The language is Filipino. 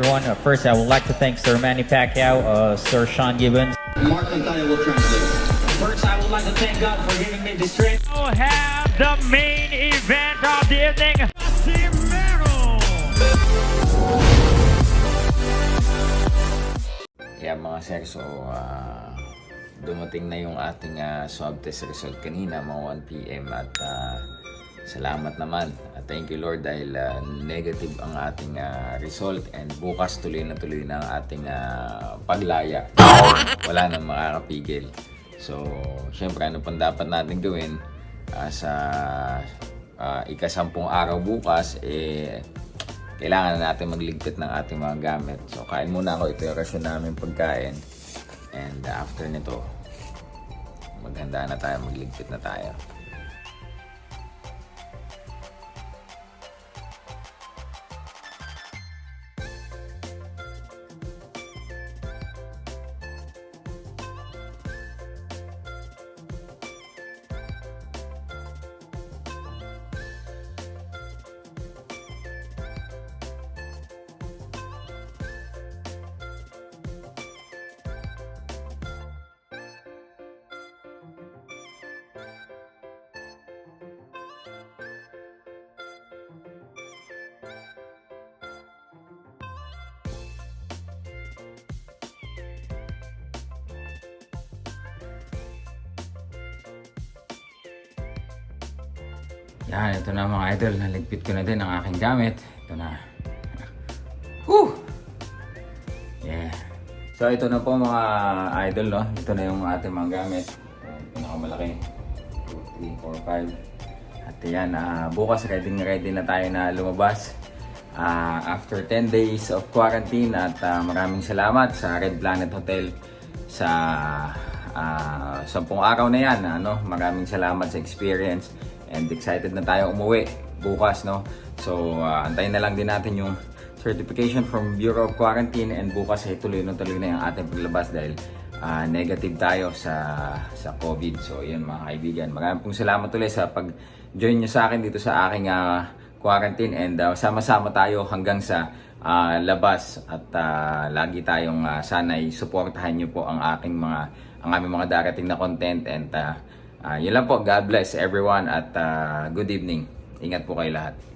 everyone. Uh, first, I would like to thank Sir Manny Pacquiao, uh, Sir Sean Gibbons, Mark Antaya will translate. First, I would like to thank God for giving me this trip. We'll have the main event of the evening. Casimero. Yeah mga sir, so ah, dumating na yung ating ah, swab test result kanina mga 1pm at ah, salamat naman. At thank you Lord dahil ah, negative ang ating ah, result and bukas tuloy na tuloy na ang ating ah, paglaya. Wala nang makakapigil. So, syempre ano pang dapat natin gawin ah, sa ah, ikasampung araw bukas eh kailangan na natin magligpit ng ating mga gamit. So, kain muna ako. Ito yung rasyon namin pagkain. And uh, after nito, maghanda na tayo, magligpit na tayo. Yan, ito na mga idol. Naligpit ko na din ang aking gamit. Ito na. Whew! Yeah. So ito na po mga idol, no? Ito na yung ating mga gamit. Ito, pinakamalaki. 2, 3, 4, 5. At yan, ah, bukas ready na ready na tayo na lumabas. Ah, after 10 days of quarantine at ah, maraming salamat sa Red Planet Hotel sa ah, sampung araw na yan. Ano? Maraming salamat sa experience and excited na tayo umuwi bukas. No? So, ah, antayin na lang din natin yung certification from Bureau of Quarantine and bukas ay tuloy na tuloy na yung ating paglabas dahil ah, negative tayo sa sa COVID. So, yun mga kaibigan. Maraming pong salamat ulit sa pag-join nyo sa akin dito sa aking ah, quarantine and ah, sama-sama tayo hanggang sa ah, labas at ah, lagi tayong ah, sana'y suportahan nyo po ang aking mga ang aming mga darating na content and ah, ah, yun lang po. God bless everyone at ah, good evening. Ingat po kayo lahat